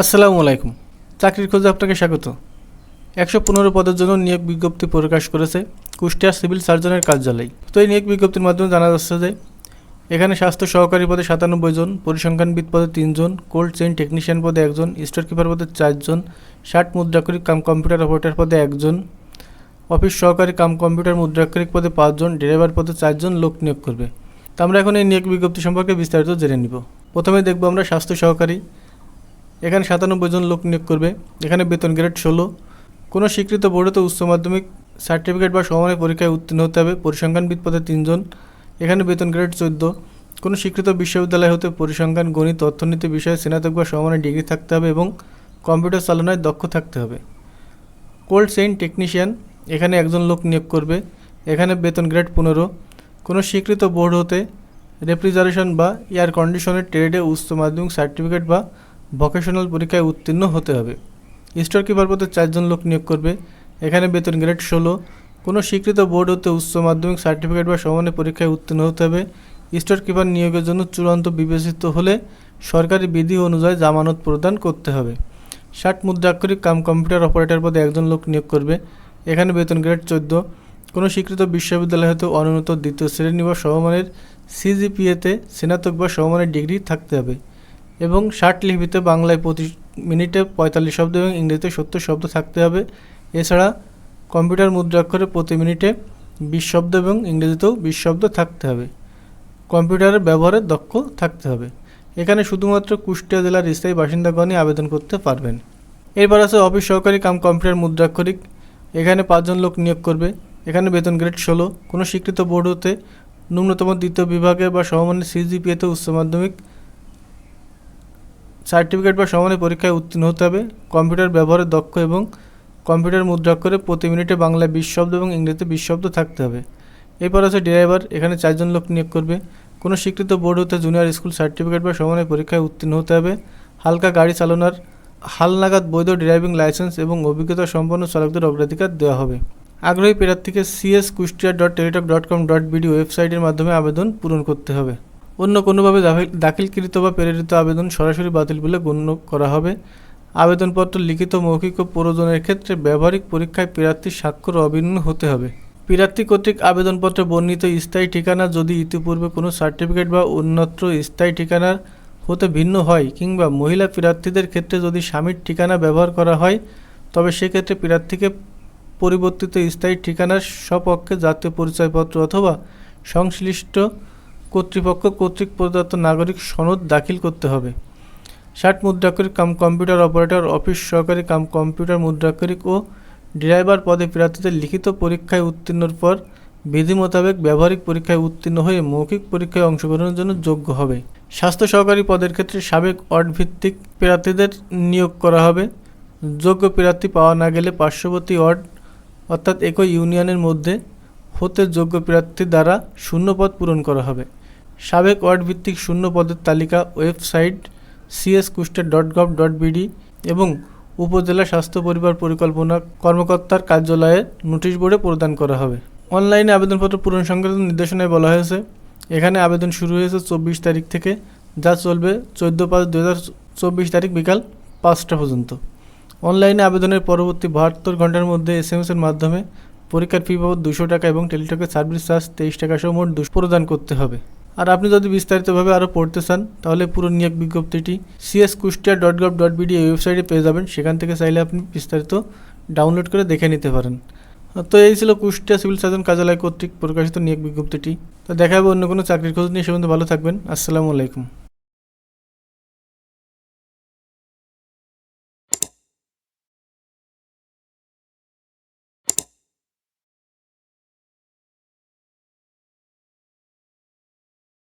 আসসালামু আলাইকুম। চাকরির খোঁজে আপনাকে স্বাগত। একশো পনেরো পদের জন্য নিয়োগ বিজ্ঞপ্তি প্রকাশ করেছে কুষ্টিয়া সিভিল সার্জনের কার্যালয়। তো এই নিয়োগ বিজ্ঞপ্তির মাধ্যমে জানা যাচ্ছে যে, এখানে স্বাস্থ্য সহকারী পদে সাতানব্বই জন পরিসংখ্যানবিদ পদে তিনজন কোল্ড চেইন টেকনিশিয়ান পদে একজন, স্টোর কিপার পদে চারজন ষাট মুদ্রাক্ষরিক কাম কম্পিউটার অপারেটর পদে একজন, অফিস সহকারী কাম কম্পিউটার মুদ্রাক্ষরিক পদে পাঁচজন ড্রাইভার পদে চারজন লোক নিয়োগ করবে। তো আমরা এখন এই নিয়োগ বিজ্ঞপ্তি সম্পর্কে বিস্তারিত জেনে নিব। প্রথমে দেখব আমরা স্বাস্থ্য সহকারী এখানে সাতানব্বই জন লোক নিয়োগ করবে। এখানে বেতন গ্রেড ষোলো। কোনো স্বীকৃত বোর্ডেতে উচ্চ মাধ্যমিক সার্টিফিকেট বা সমানের পরীক্ষায় উত্তীর্ণ হতে হবে। পরিসংখ্যানবিদ পদে তিনজন। এখানে বেতন গ্রেড চোদ্দ। কোনো স্বীকৃত বিশ্ববিদ্যালয় হতে পরিসংখ্যান, গণিত, অর্থনীতি বিষয়ে স্নাতক বা সমানের ডিগ্রি থাকতে হবে এবং কম্পিউটার চালনায় দক্ষ থাকতে হবে। কোল্ড চেইন টেকনিশিয়ান, এখানে একজন লোক নিয়োগ করবে। এখানে বেতন গ্রেড পনেরো। কোনো স্বীকৃত বোর্ড হতে রেফ্রিজারেশন বা এয়ার কন্ডিশনের ট্রেডে উচ্চ মাধ্যমিক সার্টিফিকেট বা ভোকেশনাল পরীক্ষায় উত্তীর্ণ হতে হবে। স্টোর কিপার পদে চারজন লোক নিয়োগ করবে। এখানে বেতন গ্রেড ষোলো। কোনো স্বীকৃত বোর্ড হতে উচ্চ মাধ্যমিক সার্টিফিকেট বা সমানের পরীক্ষায় উত্তীর্ণ হতে হবে। স্টোর কিপার নিয়োগের জন্য চূড়ান্ত বিবেচিত হলে সরকারি বিধি অনুযায়ী জামানত প্রদান করতে হবে। ষাট মুদ্রাক্ষরিক কাম কম্পিউটার অপারেটর পদে একজন লোক নিয়োগ করবে। এখানে বেতন গ্রেড চোদ্দ। কোনো স্বীকৃত বিশ্ববিদ্যালয় হতে অনুন্নত দ্বিতীয় শ্রেণি বা সমমানের সিজিপিএতে স্নাতক বা সমমানের ডিগ্রি থাকতে হবে। এবং ষাট লিপিতে বাংলায় প্রতি মিনিটে পঁয়তাল্লিশ শব্দ এবং ইংরেজিতে সত্তর শব্দ থাকতে হবে। এছাড়া কম্পিউটার মুদ্রাক্ষরে প্রতি মিনিটে বিশ শব্দ এবং ইংরেজিতেও বিশ শব্দ থাকতে হবে। কম্পিউটারের ব্যবহারে দক্ষ থাকতে হবে। এখানে শুধুমাত্র কুষ্টিয়া জেলার স্থায়ী বাসিন্দাগণই আবেদন করতে পারবেন। এরপর আছে অফিস সহকারী কাম কম্পিউটার মুদ্রাক্ষরিক। এখানে পাঁচজন লোক নিয়োগ করবে। এখানে বেতন গ্রেড ষোলো। কোনো স্বীকৃত বোর্ড হতে ন্যূনতম দ্বিতীয় বিভাগে বা সমমানের সিজিপিএতে উচ্চ মাধ্যমিক সার্টিফিকেট বা সমানের পরীক্ষায় উত্তীর্ণ হতে হবে। কম্পিউটার ব্যবহারে দক্ষ এবং কম্পিউটার মুদ্রাক্ষরে প্রতি মিনিটে বাংলায় বিশ শব্দ এবং ইংরেজিতে বিশ শব্দ থাকতে হবে। এরপর আছে ড্রাইভার, এখানে চারজন লোক নিয়োগ করবে। কোনো স্বীকৃত বোর্ড হতে জুনিয়র স্কুল সার্টিফিকেট বা সমানের পরীক্ষায় উত্তীর্ণ হতে হবে। হালকা গাড়ি চালানোর হালনাগাদ বৈধ ড্রাইভিং লাইসেন্স এবং অভিজ্ঞতা সম্পন্ন চালকদের অগ্রাধিকার দেওয়া হবে। আগ্রহী প্রার্থীকে CS Kushtia dot teletalk dot com dot BD ওয়েবসাইটের মাধ্যমে আবেদন পূরণ করতে হবে। অন্য কোনোভাবে দাখিল- দাখিলকৃত বা প্রেরিত আবেদন সরাসরি বাতিল বলে গণ্য করা হবে। আবেদনপত্র লিখিত মৌখিক ও প্রয়োজনের ক্ষেত্রে ব্যবহারিক পরীক্ষায় প্রার্থীর স্বাক্ষর অভিন্ন হতে হবে। প্রার্থী কর্তৃক আবেদনপত্রে বর্ণিত স্থায়ী ঠিকানা যদি ইতিপূর্বে কোনো সার্টিফিকেট বা অন্যত্র স্থায়ী ঠিকানার হতে ভিন্ন হয় কিংবা মহিলা প্রার্থীদের ক্ষেত্রে যদি স্বামীর ঠিকানা ব্যবহার করা হয়, তবে সেক্ষেত্রে প্রার্থীকে পরিবর্তিত স্থায়ী ঠিকানার সপক্ষে জাতীয় পরিচয়পত্র অথবা সংশ্লিষ্ট কর্তৃপক্ষ, কর্তৃক প্রদত্ত নাগরিক সনদ দাখিল করতে হবে। ষাট মুদ্রাক্ষরিক কাম কম্পিউটার অপারেটর, অফিস সহকারী কাম কম্পিউটার মুদ্রাক্ষরিক ও ড্রাইভার পদে প্রার্থীদের লিখিত পরীক্ষায় উত্তীর্ণর পর বিধি মোতাবেক ব্যবহারিক পরীক্ষায় উত্তীর্ণ হয়ে মৌখিক পরীক্ষায় অংশগ্রহণের জন্য যোগ্য হবে। স্বাস্থ্য সহকারী পদের ক্ষেত্রে সাবেক অড ভিত্তিক প্রার্থীদের নিয়োগ করা হবে। যোগ্য প্রার্থী পাওয়া না গেলে পার্শ্ববর্তী অড অর্থাৎ একই ইউনিয়নের মধ্যে হতে যোগ্য প্রার্থী দ্বারা শূন্য পদ পূরণ করা হবে। সাবেক ওয়ার্ড ভিত্তিক শূন্য পদের তালিকা website CS Kushtia dot gov dot BD এবং উপজেলা স্বাস্থ্য পরিবার পরিকল্পনা কর্মকর্তার কার্যালয়ে নোটিশ বোর্ডে প্রদান করা হবে। অনলাইনে আবেদনপত্র পূরণ সংক্রান্ত নির্দেশনায় বলা হয়েছে, এখানে আবেদন শুরু হয়েছে চব্বিশ তারিখ থেকে, যা চলবে চোদ্দ পাঁচ দু হাজার চব্বিশ তারিখ বিকাল পাঁচটা পর্যন্ত। অনলাইনে আবেদনের পরবর্তী বাহাত্তর ঘণ্টার মধ্যে এস এম এর মাধ্যমে পরীক্ষার ফি বাবদ দুশো টাকা এবং টেলিটকের সার্ভিস চার্জ তেইশ টাকা সহ মোট দুশো প্রদান করতে হবে। আর আপনি যদি বিস্তারিতভাবে আরও পড়তে চান, তাহলে পুরো নিয়োগ বিজ্ঞপ্তিটি CS Kushtia dot gov dot BD এই ওয়েবসাইটে পেয়ে যাবেন। সেখান থেকে চাইলে আপনি বিস্তারিত ডাউনলোড করে দেখে নিতে পারেন। তো এই ছিল কুষ্টিয়া সিভিল সার্জন কার্যালয় কর্তৃক প্রকাশিত নিয়োগ বিজ্ঞপ্তিটি। তো দেখা হবে অন্য কোনো চাকরির খোঁজ নিয়ে। সে ভালো থাকবেন। আসসালামু আলাইকুম।